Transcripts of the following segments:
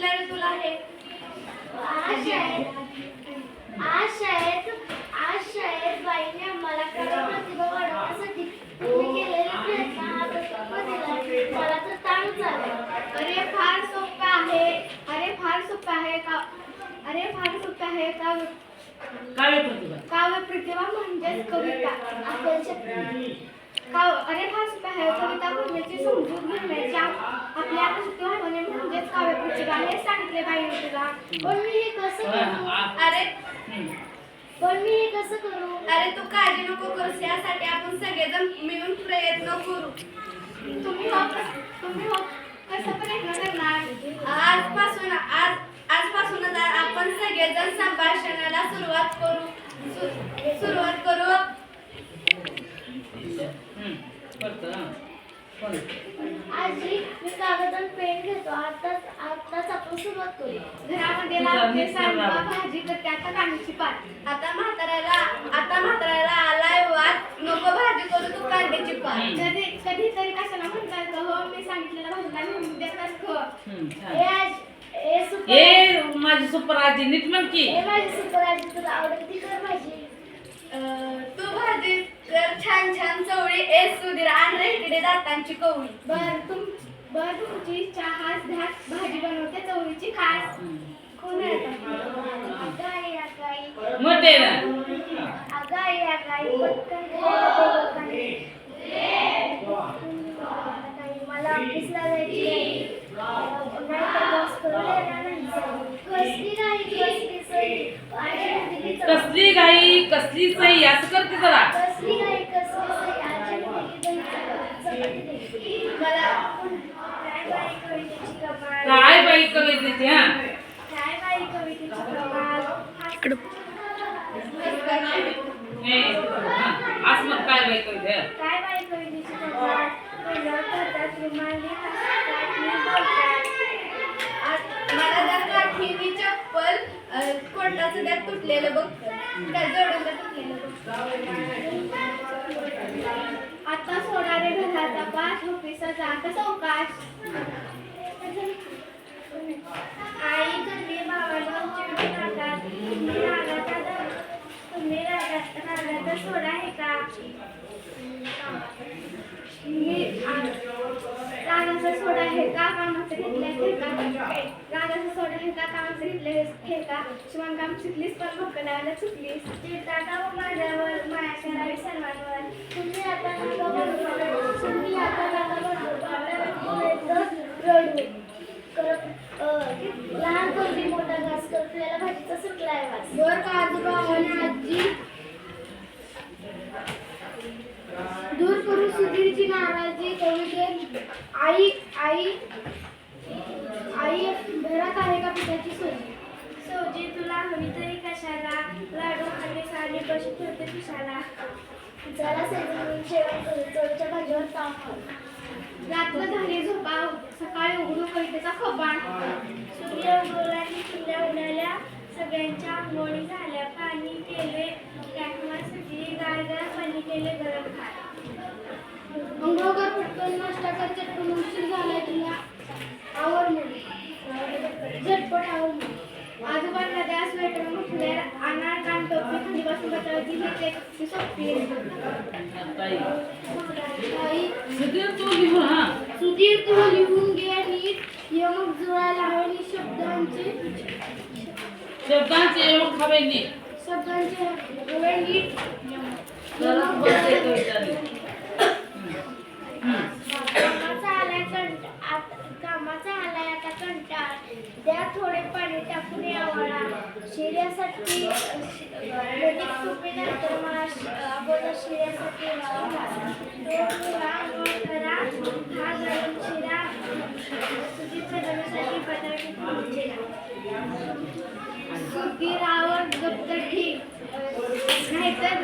रे तुला हे आज शाळेत आज शाळेत आज शाळेत बाईने आम्हाला कला प्रतिभा वाढवण्यासाठी तुम्ही केलेले प्रयत्न हा प्रतिभा दिला मला तर ताणच आला अरे फार सोपं आहे. अरे फार सोपं आहे का? अरे फार सोपं आहे का? काव्य प्रतिभा. काव्य प्रतिभा म्हणजेच कविता. आपण काव अरे फार सोपं आहे. कविता समजूत घेण्याच्या आपल्या हे सांगितले पाहिजे तुला. पण मी हे कसं करू? अरे. पण मी हे कसं करू? अरे तू काळजी नको करूस यासाठी आपण सगळेजण मिळून प्रयत्न करू. तुम्ही हो तुम्ही हो? कसं प्रयत्न करणार? आजपासून आज आजपासूनच आपण सगळेजण संभाषणाला सुरुवात करू. सु- सुरुवात करू. आजी मी कागद आणि पेन घेतो. आताच सुरुवात करू. घरामध्ये लागते. भाजी तर त्यात कांद्याची पात. आता म्हाताऱ्याला आता म्हाताऱ्याला आलाय वाद नको भाजी करू तू कांद्याची पात. कधी कधीतरी कशाला म्हणतात हो मी सांगितलेलं भाजीला नेहमी देतात हो ए छान. आज ए सुपर ए माझी सुपर आजी नीट म्हण की. ए माझी सुपर आजी तुला आवडेल ती कर भाजी. अं, तू भाजी कर छान छान चवळी. ए सुधीर आणि इकडे दातांची कवळी. बर तुम बर तुमची इच्छा हाच ध्यास भाजी बनवते चवळीची खास. कोण आहे? अगाई अगाई मोठे अगाई अगाई पटकन मला ऑफिसला जायची कसली गाई कसली सई? असं करते जरा कसली नाही कसली सही आजी दिली दही चपाती दिली. मला काय बाई कवितेची कमाल काय बाई कवितेची हा काय बाई कवितेची कमाल ए, हा. असं मग काय बाई कविते हा. काय बाई कवितेची कमाल आ- मला त्या काठीनी चप्पल अं, कोटाचं त्यात तुटलेलं बघ. त्या जोडून तुटलेलं बघ. आता सोडा रे घराचा पाच ऑफिसचा आता सावकाश आई तुम्ही भावाला चिडून नका. तुम्ही रागाचा द- तुम्ही रागात रागाचा सोडा आहे का? मी रागाचा सोडा हे का? कामाचं घेतलं हे का? रागाचा सोडा हे का? कामाचं घेतलं हे का? शिवणकाम चुकलीस पण भक्कलाला चुकलीस. चिडता का माझ्यावर माझ्या करावी सर्वांवर. तुम्ही आता तुम्ही आता नका बनवू बाबा रडू करत अं, लहान पोरगी मोठा घास करत त्याला भाजीचा सुटलाय वास बर का आजोबा आणि आजी दूर करू सुधीरची नाराजी कविते आई आई आई घरात आहे का पिठाची सोजी सोजी तुला हवी तरी कशाला? लाडू खाली साडी कशी ठेवते पिशाला जरा सजवून जेवण करू चोळीच्या भाजीवर खाऊ. रात्र झाली झोपा. सकाळी उघडू कवितेचा खोपा सूर्य उगवला की फुल्या उडाल्या सगळ्यांच्या आंघोळी झाल्या. पाणी केले. टाकण्यासाठी गार गार पाणी केले गरम खात अंघोळकर पटकन नाश्ता कर चटकन उशीर झालाय तुला. आवर झटपट आवर मुली आजोबांना द्या स्वेटर मुठले अनार कान टोपी थंडीपासून बचावायची एक ती. सोपी सुधीर तू लिहून हा. घे नीट यमक जुळायला हवे शब्दांचे. शब्दांचे येऊन खावे नीट शब्दांचे हवे नीट तरच बनते कविता नीट. हम्म. कामाचा आलाय कंटा आता कामाचा आलाय आता कंटाळ. द्या थोडे पाणी टाकून यावळा शिर्यासाठी म्हणजे नदीत तुपी नंतर अगोदर शिर्यासाठी करा. हा गरम शिरा. सुधीच्या डब्यासाठी बटाटे फोडून चिरा. ठीक नाहीतर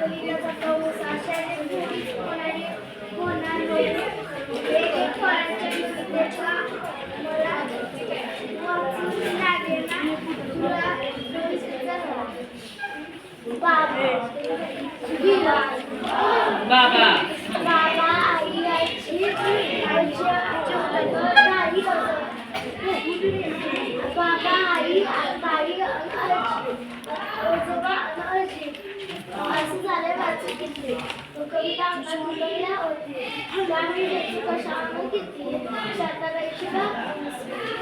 मुलीला पाऊस बाबा. बाबा आई आईची आईच्या बाबा आई आई Sensiz alev artık gitti. Tokabilen akıllarıyla oynuyor. Ben bir yetki kaşağına gitti. Şartlara iki bak,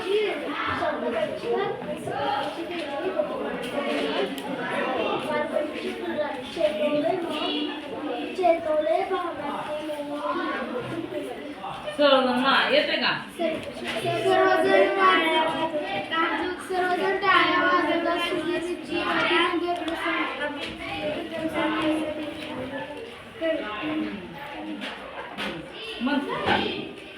iki yıl. Şartlara iki bak, iki yıl. Sorunun var, yeter kan. Sorunun var. मग